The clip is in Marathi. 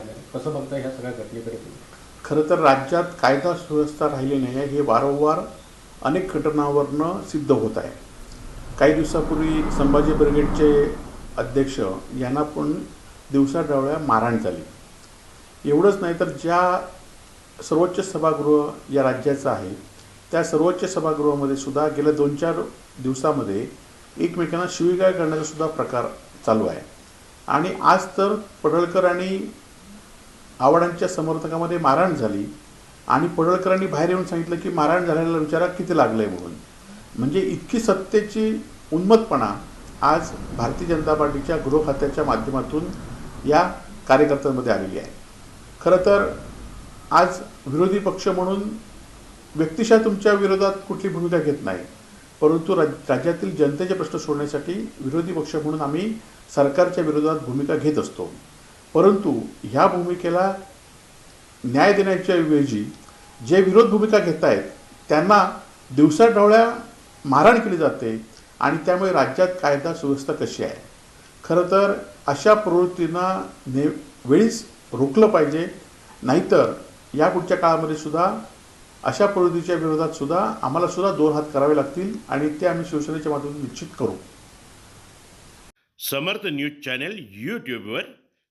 कसं बघता ह्या सगळ्या घटनेकडे खरं तर राज्यात कायदा सुव्यवस्था राहिली नाही आहे हे वारंवार अनेक घटनावरनं सिद्ध होत आहे. काही दिवसापूर्वी संभाजी ब्रिगेडचे अध्यक्ष यांना पण दिवसाढवळ्या मारहाण झाली. एवढंच नाही तर ज्या सर्वोच्च सभागृह या राज्याचं आहे त्या सर्वोच्च सभागृहामध्ये सुद्धा गेल्या दोन चार दिवसामध्ये एकमेकांना शिवीगाळ करण्याचा सुद्धा प्रकार चालू आहे. आणि आज तर पडळकर आणि आव्हाडांच्या समर्थकामध्ये मारहाण झाली आणि पडळकरांनी बाहेर येऊन सांगितलं की मारहाण झालेला विचारा किती लागलंय म्हणून. म्हणजे इतकी सत्तेची उन्मतपणा आज भारतीय जनता पार्टीच्या गृह खात्याच्या माध्यमातून या कार्यकर्त्यांमध्ये आलेली आहे. खरं तर आज विरोधी पक्ष म्हणून व्यक्तिशः तुमच्या विरोधात कुठली भूमिका घेत नाही परंतु राज राज्यातील जनतेचे प्रश्न सोडण्यासाठी विरोधी पक्ष म्हणून आम्ही सरकारच्या विरोधात भूमिका घेत असतो. परंतु ह्या भूमिकेला न्याय देण्याच्या ऐवजी जे विरोध भूमिका घेत आहेत त्यांना दिवसाढवळ्या मारहाण केली जाते आणि त्यामुळे राज्यात कायदा सुव्यवस्था कशी आहे? खरं तर अशा प्रवृत्तींना ने वेळीच रोखलं पाहिजे नाहीतर या पुढच्या काळामध्ये सुद्धा अशा प्रवृत्तीच्या विरोधात सुद्धा आम्हाला सुद्धा दोन हात करावे लागतील आणि ते आम्ही शिवसेनेच्या माध्यमातून निश्चित करू. समर्थ न्यूज चॅनेल यूट्यूबवर